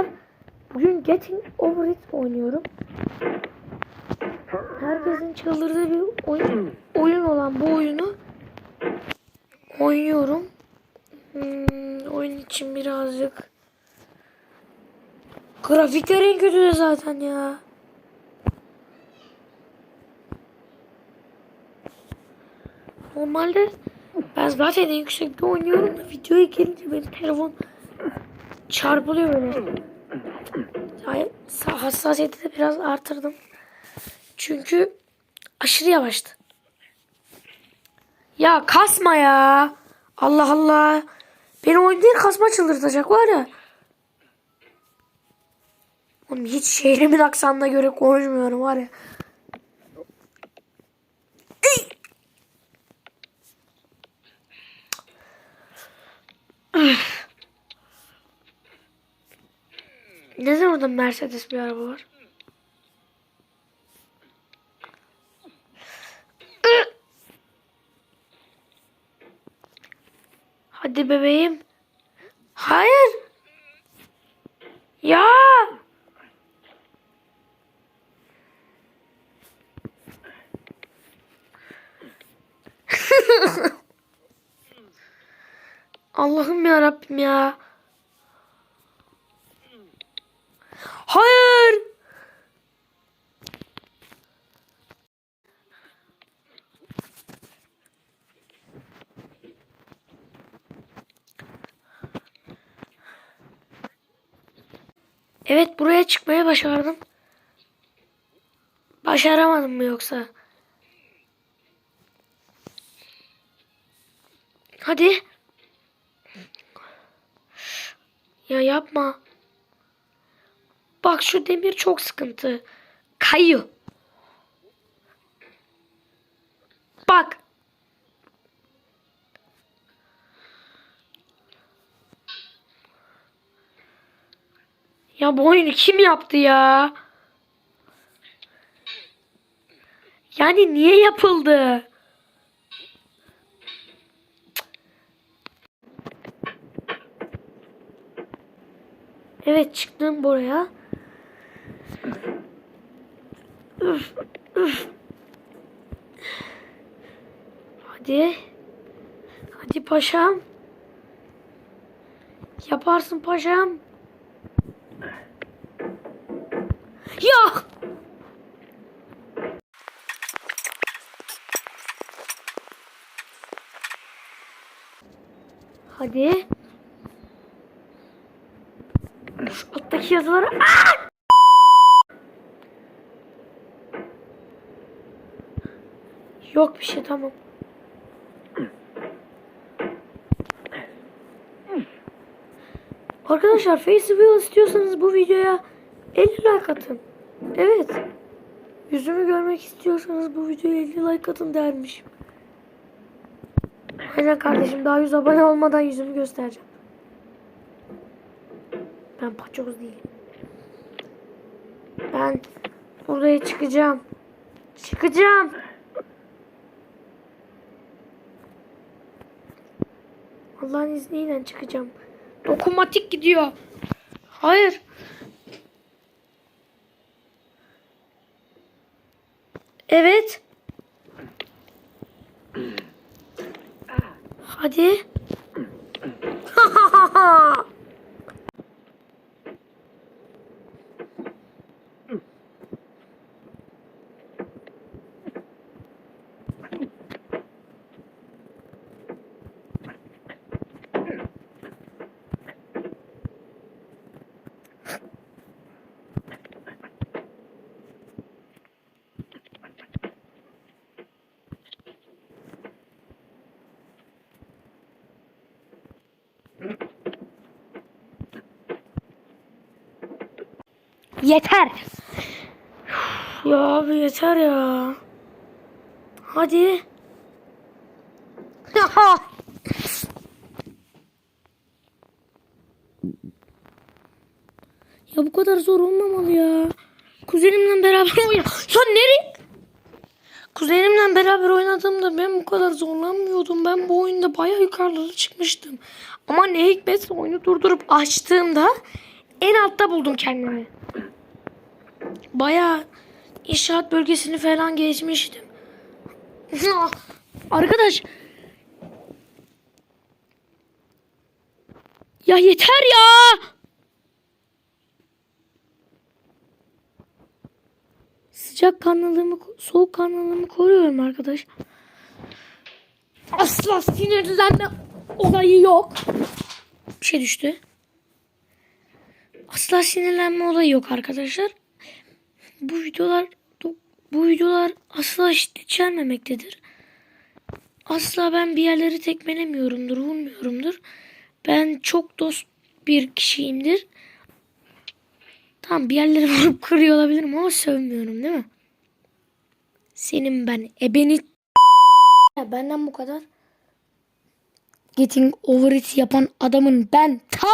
arkadaşlar. Bugün Getting Over It oynuyorum. Herkesin çıldırdığı bir oyun, oyun olan bu oyunu oynuyorum. Hmm, oyun için birazcık grafikler en kötü de zaten ya. Normalde ben zaten en yüksekte oynuyorum da videoya gelince benim telefon çarpılıyor böyle. Hassasiyeti de biraz artırdım. Çünkü aşırı yavaştı. Ya kasma ya. Allah Allah. Beni oyun değil kasma çıldırtacak var ya. Oğlum hiç şehrimin aksanına göre konuşmuyorum var ya. Neden orada Mercedes bir araba var? Hadi bebeğim. Hayır. Ya. Allah'ım ya Rabbim ya. Hayır. Evet buraya çıkmaya başardım. Başaramadım mı yoksa? Hadi. Ya yapma. Bak şu demir çok sıkıntı. Kayıyor. Bak. Ya bu oyunu kim yaptı ya? Yani niye yapıldı? Evet çıktım buraya. Üf, üf. Hadi. Hadi paşam. Yaparsın paşam. Ya! Hadi. Şu alttaki yazıları... Aa! Yok bir şey tamam. Arkadaşlar Face Reveal istiyorsanız bu videoya 50 like atın. Evet. Yüzümü görmek istiyorsanız bu videoya 50 like atın dermişim. Aynen kardeşim daha 100 abone olmadan yüzümü göstereceğim. Ben paçoz değilim. Ben buraya çıkacağım. Çıkacağım. Allah'ın izniyle çıkacağım. Dokunmatik gidiyor. Hayır. Evet. Hadi. Yeter. Ya abi yeter ya. Hadi. ya bu kadar zor olmamalı ya. Kuzenimle beraber oyna. Ya nereye? Kuzenimle beraber oynadığımda ben bu kadar zorlanmıyordum. Ben bu oyunda bayağı yukarılara çıkmıştım. Ama ne hikmetse oyunu durdurup açtığımda en altta buldum kendimi. Bayağı inşaat bölgesini falan gezmiştim. Arkadaş. Ya yeter ya. Sıcak kanlılığımı, soğuk kanlılığımı koruyorum arkadaş. Asla sinirlenme olayı yok. Bir şey düştü. Asla sinirlenme olayı yok arkadaşlar. Bu videolar bu videolar asla şiddet içermemektedir. Asla ben bir yerleri tekmelemiyorumdur, vurmuyorumdur. Ben çok dost bir kişiyimdir. Tamam bir yerleri vurup kırıyor olabilirim ama sövmüyorum değil mi? Senin ben ebeni... Ya Benden bu kadar. Getting over it yapan adamın ben ta